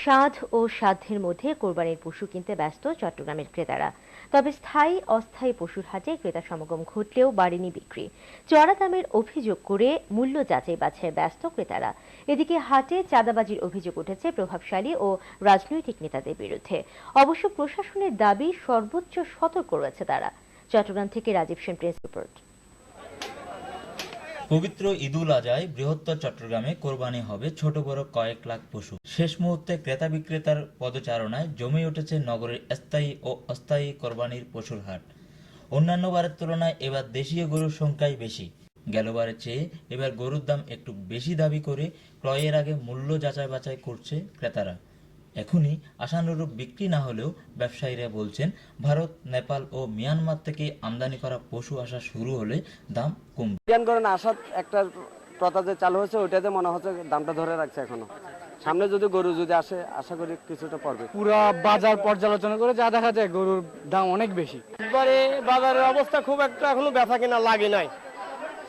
স্বাদ ও সাধ্যের মধ্যে কোরবানির পশু কিনতে ব্যস্ত চট্টগ্রামের ক্রেতারা। তবে স্থায়ী, অস্থায়ী পশুর হাটে ক্রেতা সমাগম ঘটলেও বাড়েনি বিক্রি। চড়া দামের অভিযোগ করে মূল্য যাচাই বাছাই ব্যস্ত ক্রেতারা। এদিকে হাটে চাঁদাবাজির অভিযোগ উঠেছে প্রভাবশালী ও রাজনৈতিক নেতাদের বিরুদ্ধে। অবশ্য প্রশাসনের দাবি সর্বোচ্চ সতর্ক রয়েছে তারা। চট্টগ্রাম থেকে রাজীব সেন প্রেস রিপোর্ট। পবিত্র ঈদুল আজহায় বৃহত্তর চট্টগ্রামে কোরবানি হবে ছোট বড় কয়েক লাখ পশু। শেষ মুহূর্তে ক্রেতা বিক্রেতার পদচারণায় জমে উঠেছে নগরের স্থায়ী ও অস্থায়ী কোরবানির পশুর হাট। অন্যান্য বারের তুলনায় এবার দেশীয় গরুর সংখ্যাই বেশি। গেলবারের চেয়ে এবার গরুর দাম একটু বেশি দাবি করে ক্রয়ের আগে মূল্য যাচাই বাছাই করছে ক্রেতারা। এখনই আশানুরূপ বিক্রি না হলেও ব্যবসায়ীরা বলছেন ভারত নেপাল ও মিয়ানমার থেকে আমদানি করা পশু আসা শুরু হলে দাম কমবে। আসার একটা প্রথা যে চালু হয়েছে ওইটাতে মনে হচ্ছে দামটা ধরে রাখছে এখনও। সামনে যদি গরু যদি আসে আশা করি কিছুটা পড়বে। পুরা বাজার পর্যালোচনা করে যা দেখা যায় গরুর দাম অনেক বেশি। এবারে বাজারের অবস্থা খুব একটা এখনও ব্যথা কিনা লাগে নাই।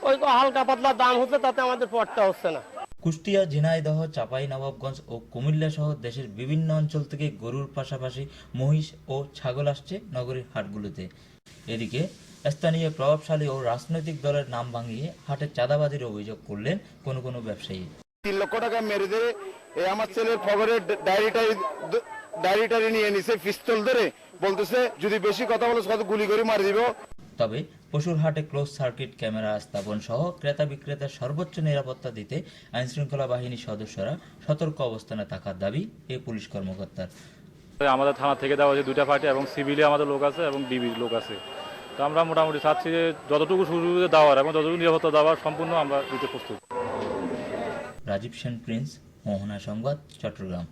ওই তো হালকা পাতলা দাম হচ্ছে তাতে আমাদের পটটা হচ্ছে না। কুষ্টিয়া, ঝিনাইদহ, চাপাই, নবাবগঞ্জ ও কুমিল্লা সহ দেশের বিভিন্ন অঞ্চল থেকে গরুর পাশাপাশি মহিষ ও ছাগল আসছে নগরীর হাটগুলোতে। এদিকে স্থানীয় প্রভাবশালী ও রাজনৈতিক দলের নাম ভাঙিয়ে হাটে চাঁদাবাজির অভিযোগ করলেন কোনো কোনো ব্যবসায়ী। তিন লক্ষ টাকা মেরে এই আমার ছেলের খবরের ডায়েরিটারি ডায়েরিটারি নিয়ে নিছে, পিস্তল ধরে বলতেছে, যদি বেশি কথা বলে কত গুলি করে মারি দিব? তবে পশুর হাটে ক্লোজ সার্কিট ক্যামেরা স্থাপন সহ ক্রেতা বিক্রেতার সর্বোচ্চ নিরাপত্তা দিতে আইনশৃঙ্খলা বাহিনীর সদস্যরা সতর্ক অবস্থানে থাকার দাবি এই পুলিশ কর্মকর্তার। আমাদের থানা থেকে দেওয়া হয়েছে দুইটা পার্টি এবং সিভিলে আমাদের লোক আছে এবং ডিবির লোক আছে। তো আমরা মোটামুটি চাচ্ছি যে যতটুকু সুযোগ দেওয়ার এবং যতটুকু নিরাপত্তা দেওয়ার সম্পূর্ণ আমরা দিতে প্রস্তুত। রাজীব সেন প্রিন্স মোহনা সংবাদ চট্টগ্রাম।